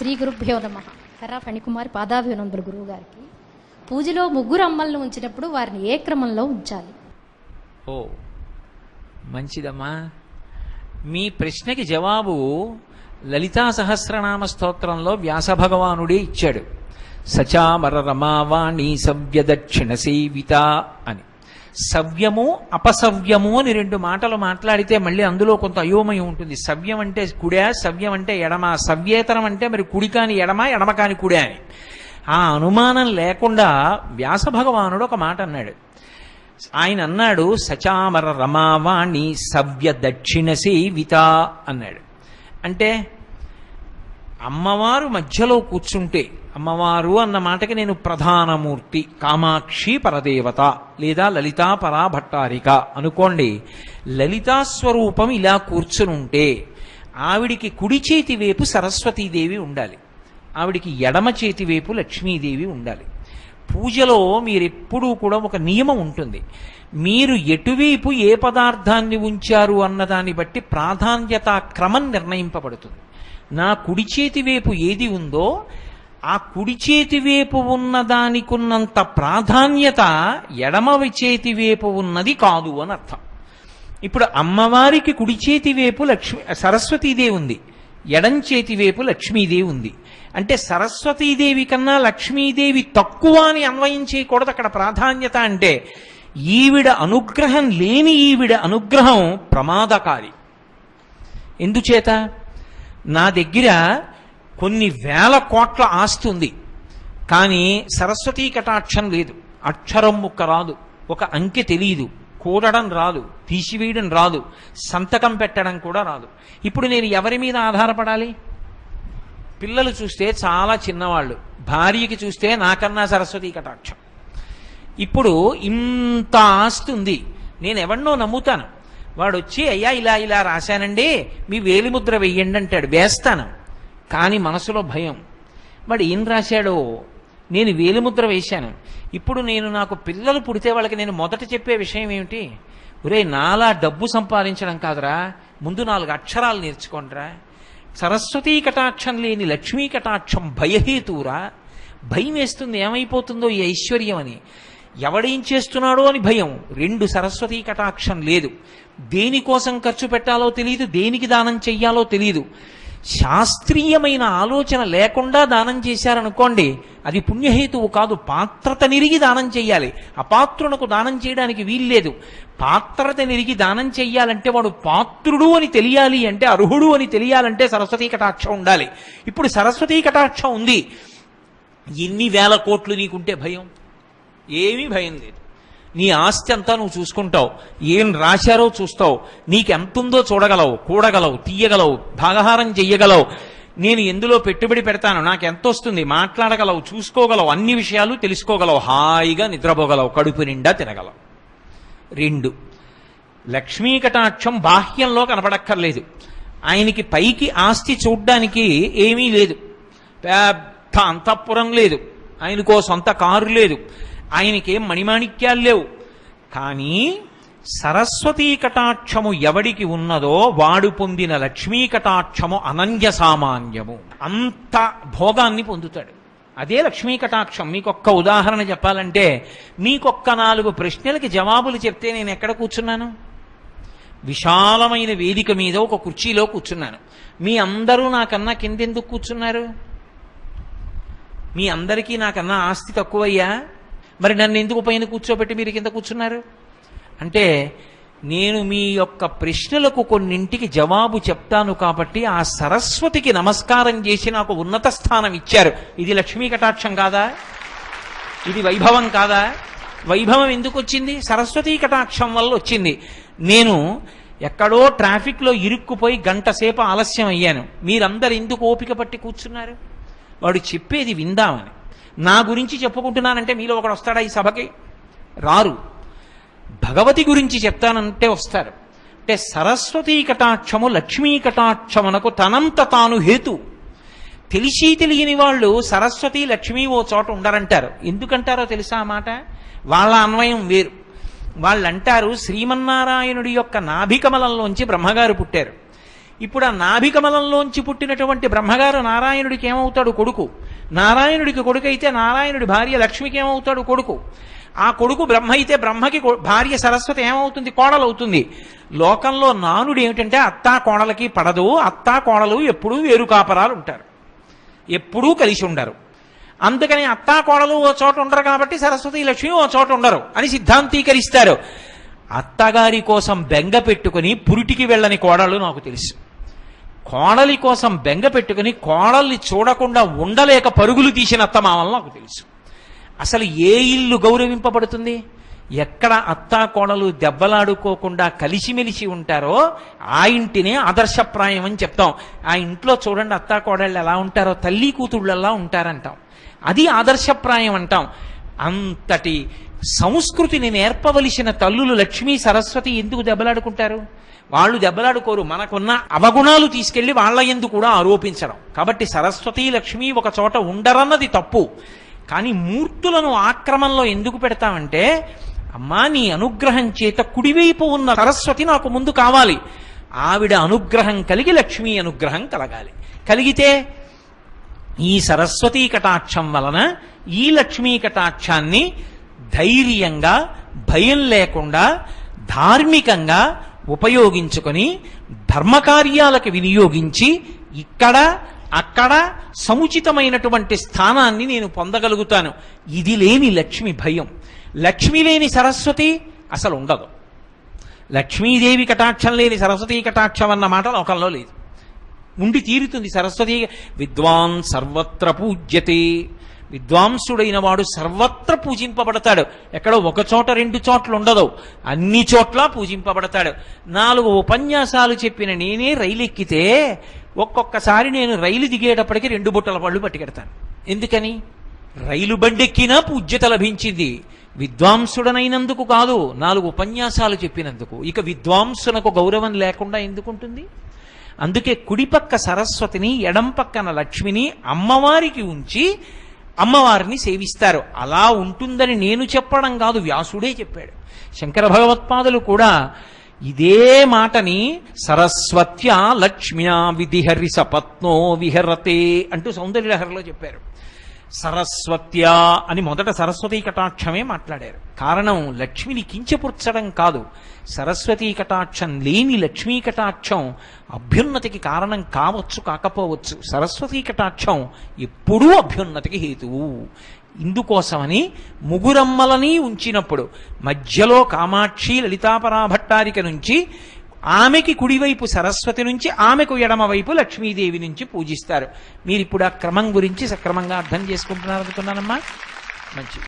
శ్రీ గురుభ్యో నమ. కర్రా ఫణికుమారి పాదాభినందులు గురువు గారికి పూజలో ముగ్గురు అమ్మలను ఉంచినప్పుడు వారిని ఏ క్రమంలో ఉంచాలి? ఓ మంచిదమ్మా. మీ ప్రశ్నకి జవాబు లలితా సహస్రనామ స్తోత్రంలో వ్యాస భగవానుడే ఇచ్చాడు. సచామర రమావాణి సవ్య దక్షిణ సేవిత అని. సవ్యము అపసవ్యము అని రెండు మాటలు మాట్లాడితే మళ్ళీ అందులో కొంత అయోమయం ఉంటుంది. సవ్యం అంటే కుడా సవ్యం అంటే ఎడమ. సవ్యేతరం అంటే మరి కుడి కాని ఎడమ ఎడమ కాని కుడా అని. ఆ అనుమానం లేకుండా వ్యాస భగవానుడు ఒక మాట అన్నాడు. ఆయన అన్నాడు సచామర రమావాణి సవ్య దక్షిణ సేవిత అన్నాడు. అంటే అమ్మవారు మధ్యలో కూర్చుంటే అమ్మవారు అన్న మాటకి నేను ప్రధానమూర్తి కామాక్షి పరదేవత లేదా లలితా పరా భట్టారిక అనుకోండి లలితా స్వరూపం ఇలా కూర్చునుంటే ఆవిడికి కుడి చేతి వైపు సరస్వతీదేవి ఉండాలి. ఆవిడికి ఎడమ చేతి వైపు లక్ష్మీదేవి ఉండాలి. పూజలో మీరెప్పుడూ కూడా ఒక నియమం ఉంటుంది. మీరు ఎటువైపు ఏ పదార్థాన్ని ఉంచారు అన్నదాన్ని బట్టి ప్రాధాన్యత క్రమం నిర్ణయింపబడుతుంది. నా కుడి చేతి వైపు ఏది ఉందో ఆ కుడి చేతి వైపు ఉన్న దానికున్నంత ప్రాధాన్యత ఎడమ చేతి వైపు ఉన్నది కాదు అని అర్థం. ఇప్పుడు అమ్మవారికి కుడి చేతి వైపు లక్ష్మి సరస్వతీదేవి ఉంది. ఎడం చేతి వైపు లక్ష్మీదేవి ఉంది. అంటే సరస్వతీదేవి కన్నా లక్ష్మీదేవి తక్కువ అని అన్వయం చేయకూడదు అక్కడ ప్రాధాన్యత అంటే. ఈవిడ అనుగ్రహం లేని ఈవిడ అనుగ్రహం ప్రమాదకారి. ఎందుచేత? నా దగ్గర కొన్ని వేల కోట్ల ఆస్తి ఉంది. కానీ సరస్వతీ కటాక్షం లేదు. అక్షరం ముక్క రాదు. ఒక అంకె తెలియదు. కూడడం రాదు. తీసివేయడం రాదు. సంతకం పెట్టడం కూడా రాదు. ఇప్పుడు నేను ఎవరి మీద ఆధారపడాలి? పిల్లలు చూస్తే చాలా చిన్నవాళ్ళు. భార్యకి చూస్తే నాకన్నా సరస్వతీ కటాక్షం. ఇప్పుడు ఇంత ఆస్తి ఉంది. నేను ఎవరినో నమ్ముతాను. వాడు వచ్చి అయ్యా ఇలా ఇలా రాశానండి మీ వేలిముద్ర వెయ్యండి అంటాడు. వేస్తాను. కానీ మనసులో భయం. వాడు ఏం రాశాడో నేను వేలిముద్ర వేశాను. ఇప్పుడు నేను నాకు పిల్లలు పుడితే వాళ్ళకి నేను మొదట చెప్పే విషయం ఏమిటి? ఒరే నాలా డబ్బు సంపాదించడం కాదురా. ముందు నాలుగు అక్షరాలు నేర్చుకోండిరా. సరస్వతీ కటాక్షం లేని లక్ష్మీ కటాక్షం భయహేతురా భయం వేస్తుంది ఏమైపోతుందో ఈ ఐశ్వర్యం అని. ఎవడేం చేస్తున్నాడో అని భయం. రెండు సరస్వతీ కటాక్షం లేదు. దేనికోసం ఖర్చు పెట్టాలో తెలియదు దేనికి దానం చెయ్యాలో తెలియదు శాస్త్రీయమైన ఆలోచన లేకుండా దానం చేశారనుకోండి అది పుణ్యహేతువు కాదు పాత్రత నిరిగి దానం చేయాలి అపాత్రునకు దానం చేయడానికి వీల్లేదు పాత్రత నిరిగి దానం చెయ్యాలంటే వాడు పాత్రుడు అని తెలియాలి అంటే అర్హుడు అని తెలియాలంటే సరస్వతీ కటాక్షం ఉండాలి. ఇప్పుడు సరస్వతీ కటాక్షం ఉంది. ఎన్ని వేల కోట్లు నీకుంటే భయం? ఏమీ భయం లేదు. నీ ఆస్తి అంతా నువ్వు చూసుకుంటావు. ఏం రాశారో చూస్తావు. నీకెంతుందో చూడగలవు కూడగలవు తీయగలవు భాగహారం చెయ్యగలవు. నేను ఎందులో పెట్టుబడి పెడతాను నాకు ఎంత వస్తుంది మాట్లాడగలవు చూసుకోగలవు అన్ని విషయాలు తెలుసుకోగలవు. హాయిగా నిద్రపోగలవు కడుపు నిండా తినగలవు. రెండు. లక్ష్మీ కటాక్షం బాహ్యంలో కనపడక్కర్లేదు. ఆయనకి పైకి ఆస్తి చూడ్డానికి ఏమీ లేదు. పెద్ద అంతఃపురం లేదు. ఆయనకో సొంత కారు లేదు. ఆయనకేం మణిమాణిక్యాలు లేవు. కానీ సరస్వతీ కటాక్షము ఎవడికి ఉన్నదో వాడు పొందిన లక్ష్మీ కటాక్షము అనన్య సామాన్యము. అంత భోగాన్ని పొందుతాడు. అదే లక్ష్మీ కటాక్షం. మీకొక్క ఉదాహరణ చెప్పాలంటే మీకొక్క నాలుగు ప్రశ్నలకి జవాబులు చెప్తే నేను ఎక్కడ కూర్చున్నాను? విశాలమైన వేదిక మీద ఒక కుర్చీలో కూర్చున్నాను. మీ అందరూ నాకన్నా కిందెందుకు కూర్చున్నారు? మీ అందరికీ నాకన్నా ఆస్తి తక్కువయ్యా? మరి నన్ను ఎందుకు పైన కూర్చోబెట్టి మీరు కింద కూర్చున్నారు? అంటే నేను మీ యొక్క ప్రశ్నలకు కొన్నింటికి జవాబు చెప్తాను కాబట్టి ఆ సరస్వతికి నమస్కారం చేసి నాకు ఉన్నత స్థానం ఇచ్చారు. ఇది లక్ష్మీ కటాక్షం కాదా? ఇది వైభవం కాదా? వైభవం ఎందుకు వచ్చింది? సరస్వతీ కటాక్షం వల్ల వచ్చింది. నేను ఎక్కడో ట్రాఫిక్లో ఇరుక్కుపోయి గంట సేపు ఆలస్యం అయ్యాను. మీరందరు ఎందుకు ఓపిక పట్టి కూర్చున్నారు? వాడు చెప్పేది విందామని. నా గురించి చెప్పుకుంటున్నానంటే మీలో ఒకడు వస్తాడా ఈ సభకి? రారు. భగవతి గురించి చెప్తానంటే వస్తారు. అంటే సరస్వతీ కటాక్షము లక్ష్మీ కటాక్షమునకు తనంత తాను హేతు. తెలిసి తెలియని వాళ్ళు సరస్వతి లక్ష్మి ఓ చోట ఉండరంటారు. ఎందుకంటారో తెలుసా ఆ మాట? వాళ్ళ అన్వయం వేరు. వాళ్ళు అంటారు శ్రీమన్నారాయణుడి యొక్క నాభికమలంలోంచి బ్రహ్మగారు పుట్టారు. ఇప్పుడు ఆ నాభికమలంలోంచి పుట్టినటువంటి బ్రహ్మగారు నారాయణుడికి ఏమవుతాడు కొడుకు? నారాయణుడికి కొడుకు అయితే నారాయణుడి భార్య లక్ష్మికి ఏమవుతాడు కొడుకు? ఆ కొడుకు బ్రహ్మ అయితే బ్రహ్మకి భార్య సరస్వతి ఏమవుతుంది? కోడలవుతుంది. లోకంలో నానుడు ఏమిటంటే అత్తా కోడలకి పడదు అత్తా కోడలు ఎప్పుడూ వేరు కాపరాలు ఉంటారు. ఎప్పుడూ కలిసి ఉండరు. అందుకని అత్తా కోడలు ఓ చోట ఉండరు కాబట్టి సరస్వతి లక్ష్మి ఓ చోట ఉండరు అని సిద్ధాంతీకరిస్తారు. అత్తగారి కోసం బెంగ పెట్టుకుని పురిటికి వెళ్ళని కోడలు నాకు తెలుసు. కోడలి కోసం బెంగ పెట్టుకుని కోడల్ని చూడకుండా ఉండలేక పరుగులు తీసిన అత్తమామలు నాకు తెలుసు. అసలు ఏ ఇల్లు గౌరవింపబడుతుంది? ఎక్కడ అత్తా కోడలు దెబ్బలాడుకోకుండా కలిసిమెలిసి ఉంటారో ఆ ఇంటినే ఆదర్శప్రాయం అని చెప్తాం. ఆ ఇంట్లో చూడండి అత్తా కోడళ్ళు ఎలా ఉంటారో తల్లి కూతుళ్ళలా ఉంటారంటాం. అది ఆదర్శప్రాయం అంటాం. అంతటి సంస్కృతిని నేర్పవలసిన తల్లులు లక్ష్మీ సరస్వతి ఎందుకు దెబ్బలాడుకుంటారు? వాళ్ళు దెబ్బలాడుకోరు మనకున్న అవగుణాలు తీసుకెళ్ళి వాళ్ళ ఎందు కూడా ఆరోపించడం. కాబట్టి సరస్వతి లక్ష్మి ఒక చోట ఉండరన్నది తప్పు. కానీ మూర్తులను ఆక్రమంలో ఎందుకు పెడతామంటే అమ్మా నీ అనుగ్రహం చేత కుడివైపు ఉన్న సరస్వతి నాకు ముందు కావాలి. ఆవిడ అనుగ్రహం కలిగి లక్ష్మీ అనుగ్రహం కలగాలి. కలిగితే ఈ సరస్వతీ కటాక్షం వలన ఈ లక్ష్మీ కటాక్షాన్ని ధైర్యంగా భయం లేకుండా ధార్మికంగా ఉపయోగించుకొని ధర్మకార్యాలకు వినియోగించి ఇక్కడ అక్కడ సముచితమైనటువంటి స్థానాన్ని నేను పొందగలుగుతాను. ఇది లేని లక్ష్మి భయం. లక్ష్మి లేని సరస్వతి అసలు ఉండదు. లక్ష్మీదేవి కటాక్షం లేని సరస్వతీ కటాక్షం అన్న మాట లోకంలో లేదు. ఉండి తీరుతుంది సరస్వతి. విద్వాన్ సర్వత్ర పూజ్యతే. విద్వాంసుడైన వాడు సర్వత్ర పూజింపబడతాడు. ఎక్కడో ఒక చోట రెండు చోట్ల ఉండదు. అన్ని చోట్ల పూజింపబడతాడు. నాలుగు ఉపన్యాసాలు చెప్పిన నేనే రైలు ఎక్కితే ఒక్కొక్కసారి నేను రైలు దిగేటప్పటికి రెండు బుట్టల పళ్ళు పట్టుకెడతాను. ఎందుకని? రైలు బండెక్కినా పూజ్యత లభించింది. విద్వాంసుడనైనందుకు కాదు నాలుగు ఉపన్యాసాలు చెప్పినందుకు. ఇక విద్వాంసునకు గౌరవం లేకుండా ఎందుకుంటుంది? అందుకే కుడిపక్క సరస్వతిని ఎడం పక్కన లక్ష్మిని అమ్మవారికి ఉంచి అమ్మవారిని సేవిస్తారు. అలా ఉంటుందని నేను చెప్పడం కాదు వ్యాసుడే చెప్పాడు. శంకర భగవత్పాదులు కూడా ఇదే మాటని సరస్వత్యా లక్ష్మ్యా విధిహరి సపత్నో విహరతే అంటూ సౌందర్యలహరిలో చెప్పారు. సరస్వత్యా అని మొదట సరస్వతీ కటాక్షమే మాట్లాడారు. కారణం లక్ష్మిని కించపుర్చడం కాదు. సరస్వతీ కటాక్షం లేని లక్ష్మీ కటాక్షం అభ్యున్నతికి కారణం కావచ్చు కాకపోవచ్చు. సరస్వతీ కటాక్షం ఎప్పుడూ అభ్యున్నతికి హేతువు. ఇందుకోసమని ముగురమ్మలని ఉంచినప్పుడు మధ్యలో కామాక్షి లలితాపరాభట్టారిక నుంచి ఆమెకి కుడివైపు సరస్వతి నుంచి ఆమెకు ఎడమవైపు లక్ష్మీదేవి నుంచి పూజిస్తారు. మీరు ఇప్పుడు ఆ క్రమం గురించి సక్రమంగా అర్థం చేసుకుంటున్నారు అనుకున్నానమ్మా మంచిది.